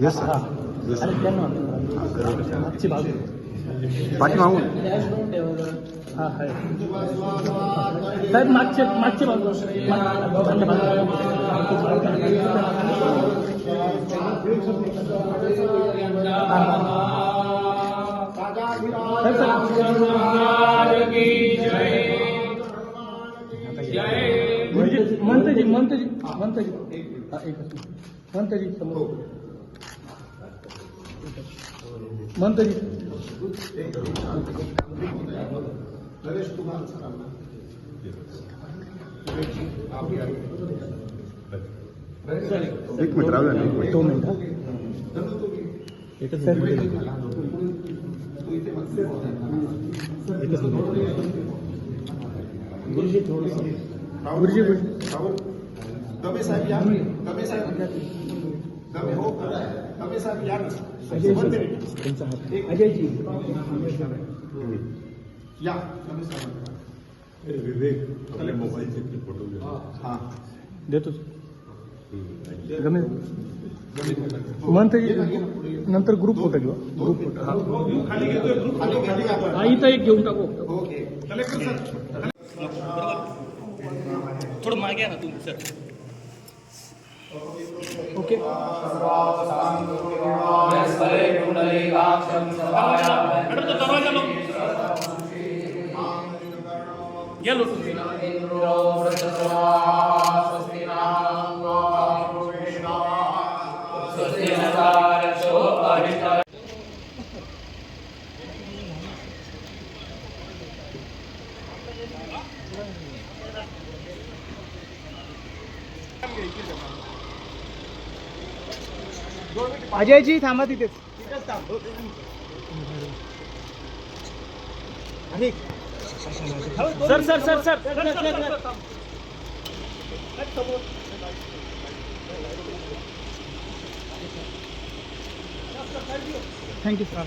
Yes sir yes मागची बाजू. पाठीमागून. हा आहे साहेब मागचे मागची बाजू. हा एकच मंतजी समोर मंतजी एक मिनिट राहू द्या ना, एक मिनिट. दोन मिनिट. एकच एकच गुरुजी थोडंसं गुरुजी साहेब या साहेब हो साहेब या देतो गमे म्हणते नंतर ग्रुप फ़ोटो घेऊ ग्रुप फ़ोटो हा. खाली खाली इथं एक घेऊन टाकू ओके। Collector sir. थोडं मागे ना तुम्ही सर। ओके ये लो Thank you. अजयजी थांबा तिथेच. Sir sir sir sir. Thank you sir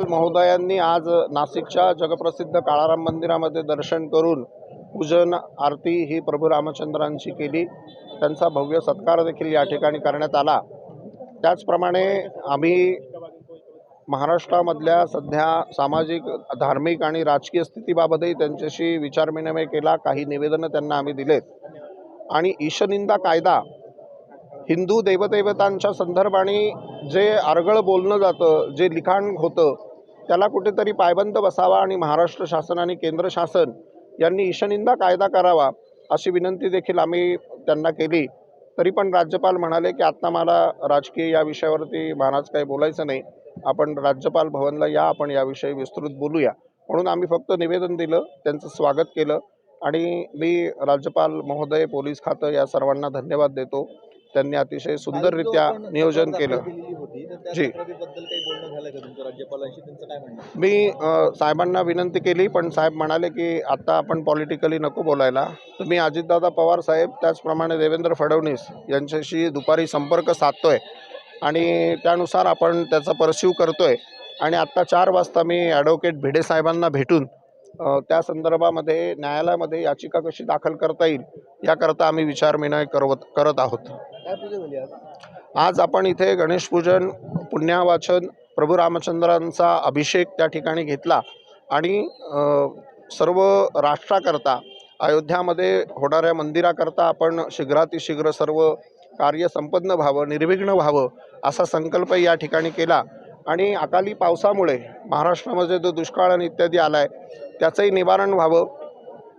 काल महोदयांनी आज नाशिकच्या जगप्रसिद्ध काळाराम मंदिरामध्ये दर्शन करून पूजन आरती ही प्रभू रामचंद्रांची केली. त्यांचा भव्य सत्कार देखील या ठिकाणी करण्यात आला. त्याचप्रमाणे आम्ही महाराष्ट्रामधल्या सध्या सामाजिक धार्मिक आणि राजकीय स्थितीबाबतही त्यांच्याशी विचारविनिमय केला. काही निवेदनं त्यांना आम्ही दिलेत. आणि ईशनिंदा कायदा हिंदू देवदेवतांच्या संदर्भाने जे आरगळ बोलणं जातं जे लिखाण होतं त्याला कुठेतरी पायबंद बसावा आणि महाराष्ट्र शासन आणि केंद्र शासन यांनी ईशनिंदा कायदा करावा अशी विनंती देखील आम्ही त्यांना केली. तरी पण राज्यपाल म्हणाले की आत्ता मला राजकीय या विषयावरती महाराज काही बोलायचं नाही. आपण राज्यपाल भवनला या आपण याविषयी विस्तृत बोलूया. म्हणून आम्ही फक्त निवेदन दिलं त्यांचं स्वागत केलं आणि मी राज्यपाल महोदय पोलीस खातं या सर्वांना धन्यवाद देतो. त्यांनी अतिशय सुंदररित्या नियोजन केलं. जी. मी अ, साहेबांना विनंती केली पण साहेब म्हणाले की आत्ता आपण पॉलिटिकली नको बोलायला. तुम्ही अजितदादा पवार साहेब त्याचप्रमाणे देवेंद्र फडणवीस यांच्याशी दुपारी संपर्क साधतोय. आणि त्यानुसार आपण त्याचा परस्यू करतोय. आणि आत्ता चार वाजता मी ॲडव्होकेट भिडे साहेबांना भेटून अ, त्या संदर्भामध्ये न्यायालयामध्ये याचिका कशी दाखल करता येईल याकरता आम्ही विचारविनिमय करवत करत आहोत. आज? आपण इथे गणेशपूजन पुण्यावाचन प्रभू रामचंद्रांचा अभिषेक त्या ठिकाणी घेतला आणि सर्व राष्ट्राकरता अयोध्यामध्ये होणाऱ्या मंदिराकरता आपण शीघ्रातिशीघ्र सर्व कार्य संपन्न व्हावं निर्विघ्न व्हावं असा संकल्प या ठिकाणी केला. आणि अकाली पावसामुळे महाराष्ट्रामध्ये जो दुष्काळ आणि इत्यादी आला आहे त्याचंही निवारण व्हावं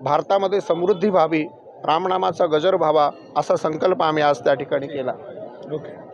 भारतामध्ये समृद्धी व्हावी रामनामाचा गजर व्हावा असा संकल्प आम्ही आज त्या ठिकाणी केला. ओके.